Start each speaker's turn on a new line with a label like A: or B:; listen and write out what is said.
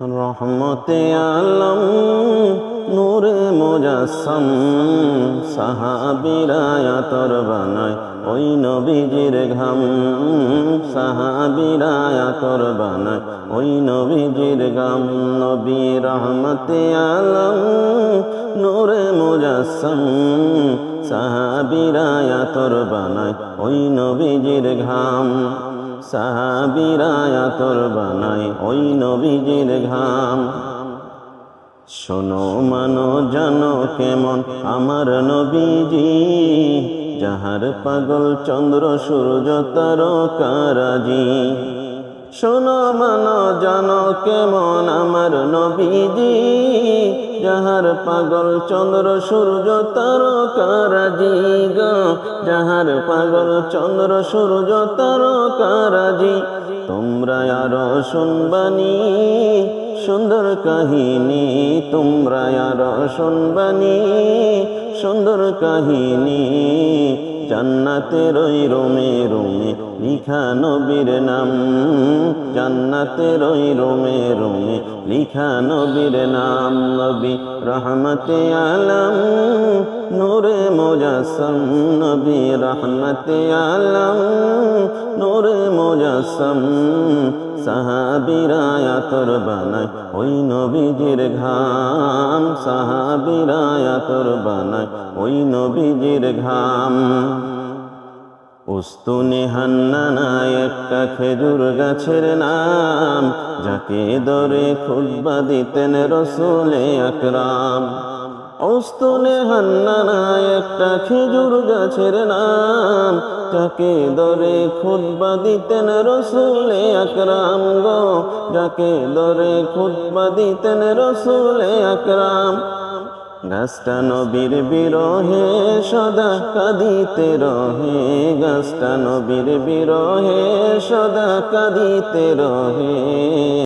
A: রহমতে আলম, নূরে মুজাসম সাহাবিরায়া তোর বানায়, ওই নবীজির ঘাম। সাহাবিরায়া তোর বানায়, ওই নবীজির গাম নবী রহমতে আলম, নূরে মুজাসম সাহাবিরায়া তোর বানায়, ওই নবীজির ঘাম। সাহাবিরায়া তোর বানায় ওই নবীজির ঘাম। শোনো, মানো, জানো কেমন আমার নবীজি, যাহার পাগল চন্দ্র, সূর্য, তারকারাজি। শোনো, মানো, জানো কেমন আমার নবীজি যাহার পাগল চন্দ্র, সূর্য, তারকারাজি গো। যাহার পাগল চন্দ্র, সূর্য, তারকারাজি, তোমরা আরও শুনবানি সুন্দর কাহিনী। তোমরা আরও শুনবানি সুন্দর কাহিনী। জান্নাতের ওই রোমে রোমে লিখা নবীর নাম। জান্নাতের ওই রোমে রোমে লিখা নবীর নাম, নবী। রহমতে আলম, নূরে মোজাসম, নবী রহমতে আলম, নূরে মোজাসম সাহাবিরায়া তোর বানায়, ওই নবীজির ঘাম সাহাবিরায়া তোর বানায়, ওই নবীজির ঘাম। উস্তুনে হান্নানা একটা খেজুর গাছের নাম, যাকে দরে খুদ্া দিতেন রসুলে আকরাম। উস্তুনে হান্নানা একটা খেজুর গাছের নাম, যাকে দরে খুদ্া দিতেন রসুলে আকরাম গো, যাকে দরে খুদ্া দিতেন রসুলে আকরাম। গাছটা নবীর বিরহে সদা কাঁদিতে রহে। গাছটা নবীর বিরহে সদা কাঁদিতে রহে।